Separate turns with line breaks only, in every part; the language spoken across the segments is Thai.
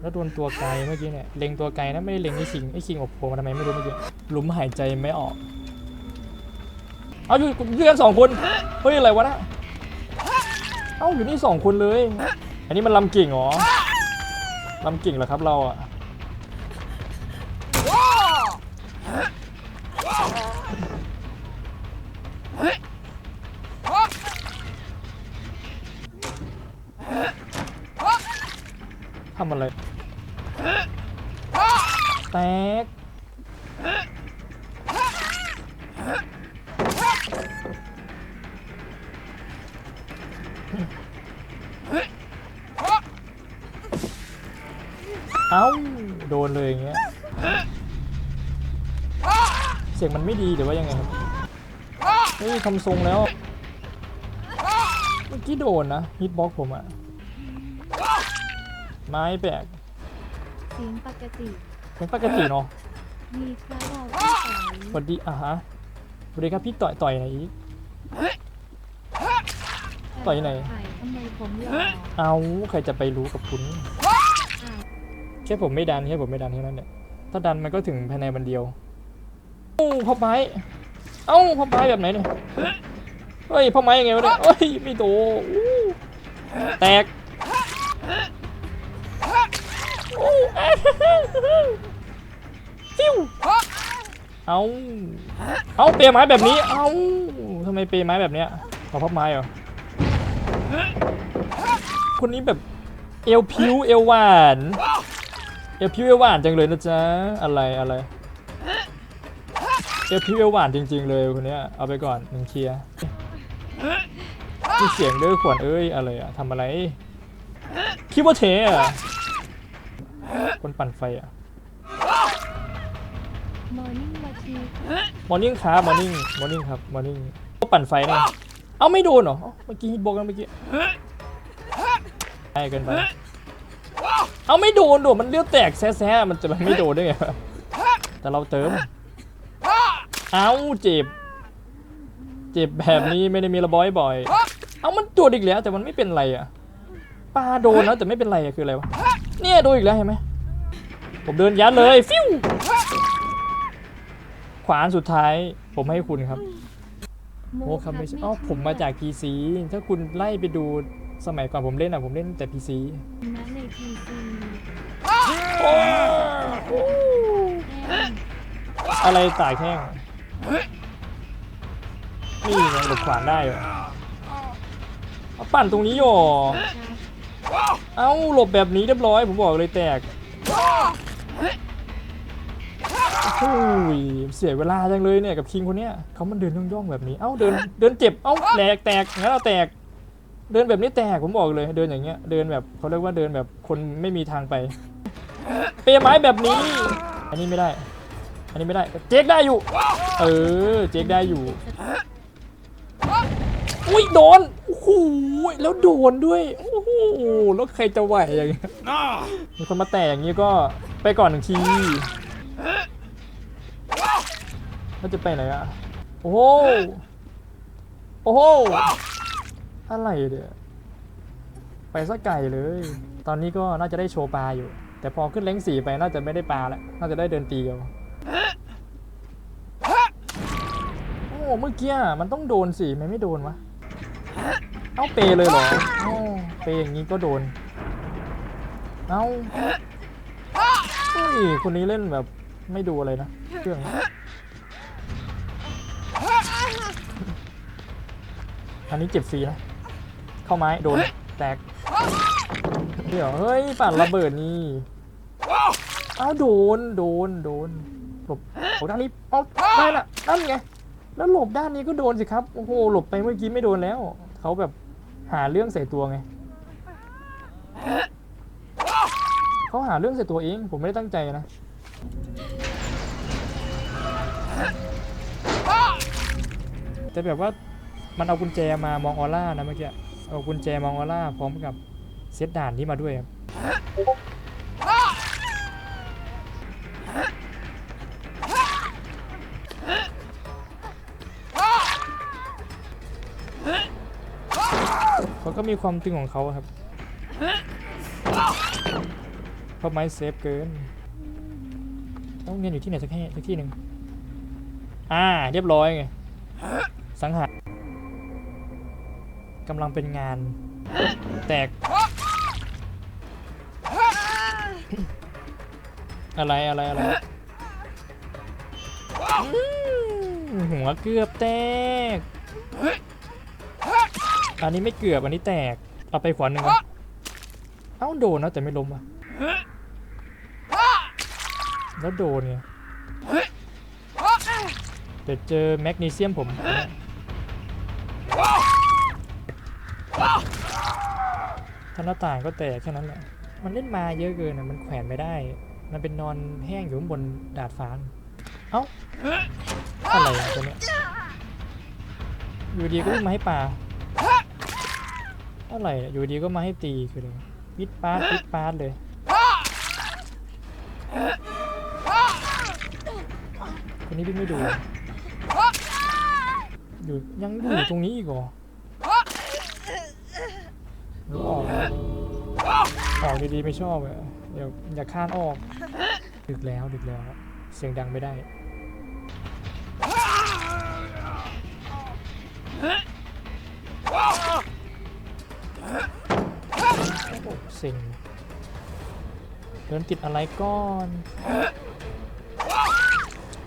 แล้วโดนตัวไกลเมื่อกี้เนี่ย เล็งตัวไกลนะไม่ได้เล็งไอ้คิงไอ้คิงอบโผล่มาทำไมไม่รู้เมื่อกี้หลุมหายใจไม่ออก เอาอยู่อยู่กันสองคน เฮ้ย อะไรวะนะเอ้าอยู่นี่สองคนเลย อันนี้มันลำกิ่งเหรอลำกิ่งเหรอครับเราอะ ทำอะไรแตกเอ้า โดนเลยอย่างเงี้ย เสียงมันไม่ดีหรือว่ายังไงครับเฮ้ยทำทรงแล้ว เมื่อกี้โดนนะฮิตบ็อกผมอะ ไม้แบก
เสียงปกติ
เป็นปกติเนาะ
มีพระเราที่ใส
สวัสดีอะฮะสวัสดีครับพี่ต่อยต่อยไหนอีก ต่อยไหน
ไข่ทำไมผมหล่อ
เอาใครจะไปรู้กับคุณ
อะ
แค่ผมไม่ดันแค่ผมไม่ดันแค่นั้นแหละถ้าดันมันก็ถึงภายในวันเดียวเอ้าพ่อไม้เอ้าพ่อไม้แบบไหนเนี่ยเฮ้ยพ่อไม้ยังไงวะเนี่ยเฮ้ยไม่โตอู้แตก อู้วเอาเอาเปรย์ไม้แบบนี้ เอาทำไมเปรย์ไม้แบบเนี้ยขอพ่อไม้เหรอ คนนี้แบบเอวพิวเอวหวาน เอลพิวเอลหวานจังเลยนะจ๊ะ อะไรอะไร เอลพิวเอลหวานจริง ๆ เลยคนเนี้ยเอาไปก่อนหนึ่งเคลียร์มีเสียงด้อขวัญเอ้ยอะไรอะทำอะไร คิดว่าเทอะ คนปั่นไฟอะ
มอร์นิ่งมาที
มอร์นิ่งครับมอร์นิ่งมอร์นิ่งครับมอร์นิ่งปั่นไฟเนี่ยเอาไม่โดนเหรอเอ้าเมื่อกี้ฮิตบอกกันเมื่อกี้ใช่เกินไปเอาไม่โดนโดนมันเลือดแตกแซ่ๆมันจะมันไม่โดนได้ไงวะแต่เราเติม เอาเจ็บ เจ็บแบบนี้ไม่ได้มีระบอยบ่อย เอามันโดนอีกแล้วแต่มันไม่เป็นไรอะปลาโดนแล้วแต่ไม่เป็นไรอะคืออะไรวะ เนี่ยโดนอีกแล้วเห็นไหมผมเดินยัดเลยฟิวขวานสุดท้ายผมให้คุณครับโอ้ครับไม่ใช่อ๋อผมมาจาก PC ถ้าคุณไล่ไปดูสมัยก่อนผมเล่นอะผมเล่นแต่ PC
นะในพีซี
อะไรตายแข้งนี่ไงหลบขวานได้เหรอเอาปั่นตรงนี้โย เอ้าหลบแบบนี้เรียบร้อยผมบอกเลยแตกโอ้ยเสียเวลาจังเลยเนี่ยกับคิงคนเนี้ยเขามันเดินย่องๆแบบนี้ เอ้าเดินเดินเจ็บ เอ้าแตกแตกงั้นเราแตก เดินแบบนี้แตกผมบอกเลยเดินอย่างเงี้ยเดินแบบเขาเรียกว่าเดินแบบคนไม่มีทางไป เปรย์ไม้แบบนี้ อันนี้ไม่ได้ อันนี้ไม่ได้ เจ๊กได้อยู่ เออ เจ๊กได้อยู่ อุ้ยโดนโอ้โหแล้วโดนด้วยโอ้โหแล้วใครจะไหวอย่างเงี้ยมีคนมาแตะอย่างนี้ก็ไปก่อนหนึ่งทีแล้วจะไปไหนอะโอ้โหโอ้โหอะไรเนี่ยไปซะไกลเลย ตอนนี้ก็น่าจะได้โชว์ปลาอยู่ แต่พอขึ้นเล้งสี่ไปน่าจะไม่ได้ปลาแล้วน่าจะได้เดินตีเอาโอ้เมื่อกี้มันต้องโดนสิมันไม่โดนวะ เอ้าเปเลยเหรอเอ้าเปอย่างนี้ก็โดน เอ้าเฮ้ยคนนี้เล่นแบบไม่ดูอะไรนะเครื่องอันนี้เจ็บฟรีนะเข้าไม้โดนแตกเดี๋ยวเฮ้ยปั่นระเบิดนี่เอ้าโดนโดนโดนหลบหลบด้านนี้เอ้าได้ละนั่นไงแล้วหลบด้านนี้ก็โดนสิครับ โอ้โห หลบไปเมื่อกี้ไม่โดนแล้ว เขาแบบ หาเรื่องใส่ตัวไงเขาหาเรื่องใส่ตัวเอง ผมไม่ได้ตั้งใจนะแต่แบบว่ามันเอากุญแจมามองออร่านะเมื่อกี้เอากุญแจมองออร่าพร้อมกับเซตด่านนี้มาด้วยครับ เขาก็มีความจริงของเขาครับเพราะไม้เซฟเกินต้องเงินอยู่ที่ไหนสักแห่สักที่หนึ่งอ่า เรียบร้อยไง สังหารกำลังเป็นงาน แตก อะไรอะไรอะไรหัวเกือบแตก อันนี้ไม่เกือบอันนี้แตกเอาไปขวาหนึ่งก่อนเอ้าโดนนะแต่ไม่ล้มอะแล้วโดนไงเดี๋ยวเจอแมกนีเซียมผมถ้าหน้าต่างก็แตกแค่นั้นแหละ มันเล่นมาเยอะเกินอะมันแขวนไม่ได้ มันเป็นนอนแห้งอยู่ข้างบนดาดฟ้า เอ้า อะไรอะตัวเนี้ยอยู่ดีก็วิ่งมาให้ปลา อะไรอะอยู่ดีก็มาให้ตีคือเลยวิดปาดวิดปาดเลยคนนี้พี่ไม่ดู อยู่ยังอยู่ตรงนี้อีกเหรอหรือออกออกดีๆไม่ชอบอะเดี๋ยวอย่าข้านออก ดึกแล้วดึกแล้ว เสียงดังไม่ได้ เซ็งเดินติดอะไรก่อน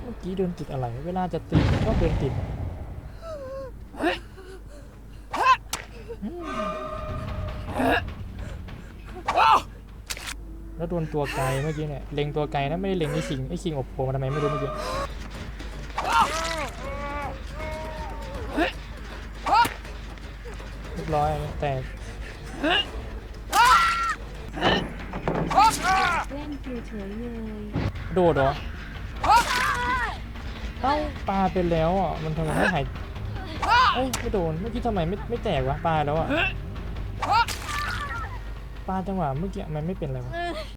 เมื่อกี้เดินติดอะไร เวลาจะติดก็เดินติดแล้วโดนตัวไกลเมื่อกี้เนี่ย เล็งตัวไกลนะไม่ได้เล็งไอ้คิงไอ้คิงอบโผล่มาทำไมไม่รู้เมื่อกี้เรียบร้อยแตก
เล่นเฉยๆเลย
โดดเหรอเอ้าปลาเป็นแล้วอะมันทำไมไม่หายเอ้ยไม่โดนเมื่อกี้ทำไมไม่ไม่แตกวะปลาแล้วอะปลาจังหวะเมื่อกี้มันไม่เป็นอะไรวะ